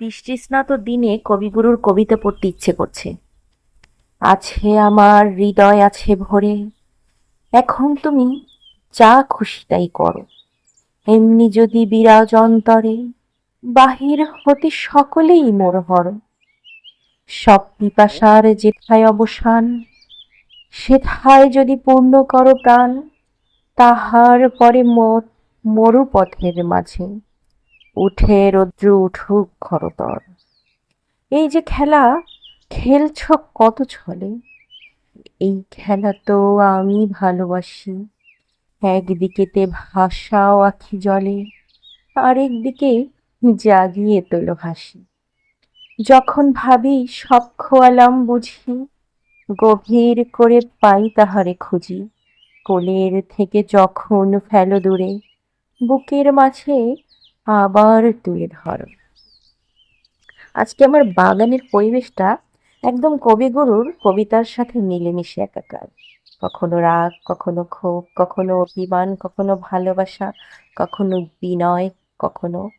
বৃষ্টিস্নাত দিনে কবিগুরুর কবিতা পড়তে ইচ্ছে করছে। আছে আমার হৃদয় আছে ভরে, এখন তুমি যা খুশি তাই করো। এমনি যদি বিরাজ অন্তরে, বাহির হতে সকলেই মোর হর। সব পিপাসার যেথায় অবসান, সেথায় যদি পূর্ণ করো প্রাণ, তাহার পরে মোর মরু পথের মাঝে। উঠে রৌদ্র উঠুক খরতর। এই যে খেলা, খেলছ কত ছলে? এই খেলা তো আমি ভালোবাসি। একদিকেতে ভাষাও আখি জলে আরেক দিকে জাগিয়ে তোলো হাসি যখন ভাবি সব খোয়ালাম বুঝি, গভীর করে পাই তাহারে খুঁজি। কোলের থেকে যখন ফেলো দূরে, বুকের মাঝে আবার তুলে ধরো। আজকে আমার বাগানের পরিবেশটা একদম কবিগুরুর কবিতার সাথে মিলেমিশে একাকার। কখনো রাগ, কখনো ক্ষোভ, কখনো অভিমান, কখনো ভালোবাসা, কখনো বিনয়, কখনো